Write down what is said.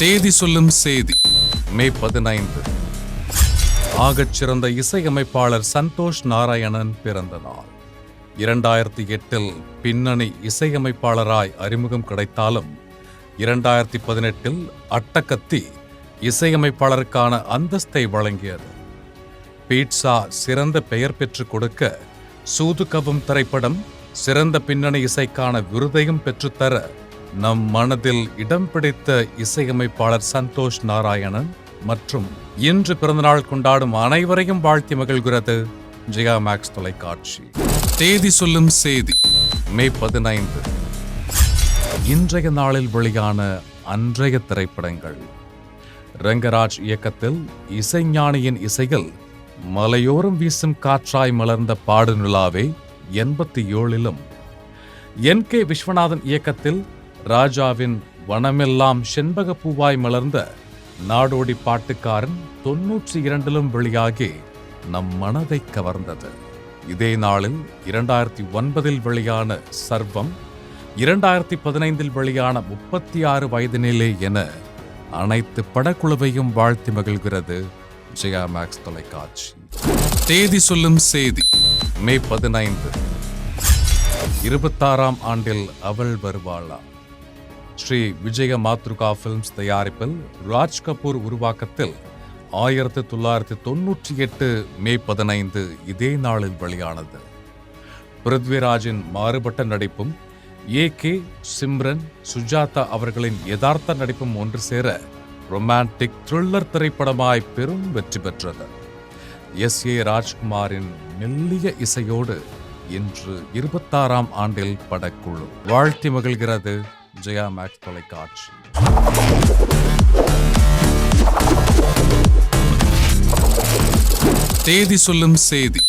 தேதி சொல்லும் செய்தி மே பதினைந்து. ஆகச்சிறந்த இசையமைப்பாளர் சந்தோஷ் நாராயணன் பிறந்த நாள். இரண்டாயிரத்தி எட்டில் பின்னணி இசையமைப்பாளராய் அறிமுகம் கிடைத்தாலும் இரண்டாயிரத்தி பதினெட்டில் அட்டகத்தி இசையமைப்பாளருக்கான அந்தஸ்தை வழங்கியது. பீட்சா சிறந்த பெயர் பெற்றுக் கொடுக்க சூதுகவும் திரைப்படம் சிறந்த பின்னணி இசைக்கான விருதையும் பெற்றுத்தர நம் மனதில் இடம் பிடித்த இசையமைப்பாளர் சந்தோஷ் நாராயணன் மற்றும் இன்று பிறந்தநாள் கொண்டாடும் அனைவரையும் வாழ்த்தி மகிழ்கிறது ஜெயா மேக்ஸ் தொலைக்காட்சி. தேதி சொல்லும் செய்தி மே பதினைந்து. இன்றைய நாளில் வெளியான அன்றைய திரைப்படங்கள். ரங்கராஜ் இயக்கத்தில் இசைஞானியின் இசையில் மலையோரம் வீசும் காற்றாய் மலர்ந்த பாடு நிலாவே எண்பத்தி ஏழிலும். என் கே விஸ்வநாதன் இயக்கத்தில் ராஜாவின் வனமெல்லாம் செண்பக பூவாய் மலர்ந்த நாடோடி பாட்டுக்காரன் தொன்னூற்றி இரண்டிலும் வெளியாகி நம் மனதை கவர்ந்தது. இதே நாளில் இரண்டாயிரத்தி ஒன்பதில் வெளியான சர்வம் இரண்டாயிரத்தி பதினைந்தில் வெளியான முப்பத்தி ஆறு வயதினிலே என அனைத்து படக்குழுவையும் வாழ்த்தி மகிழ்கிறது ஜெயா மேக்ஸ் தொலைக்காட்சி. தேதி சொல்லும் செய்தி மே பதினைந்து. இருபத்தாறாம் ஆண்டில் அவள் வருவாளா ஸ்ரீ விஜய மாத்ருகா ஃபிலிம்ஸ் தயாரிப்பில் ராஜ் கபூர் உருவாக்கத்தில் ஆயிரத்தி தொள்ளாயிரத்தி தொன்னூற்றி எட்டு மே பதினைந்து இதே நாளில் வெளியானது. பிருத்விராஜின் மாறுபட்ட நடிப்பும் ஏ கே சிம்ரன் சுஜாதா அவர்களின் யதார்த்த நடிப்பும் ஒன்று சேர ரொமான்டிக் த்ரில்லர் திரைப்படமாய் பெரும் வெற்றி பெற்றது. எஸ் ஏ ராஜ்குமாரின் மெல்லிய இசையோடு இன்று இருபத்தாறாம் ஆண்டில் படக்குழு வாழ்த்தி மகிழ்கிறது ஜெயா மேக்ஸ் தொலைக்காட்சி தேதி சொல்லும் செய்தி.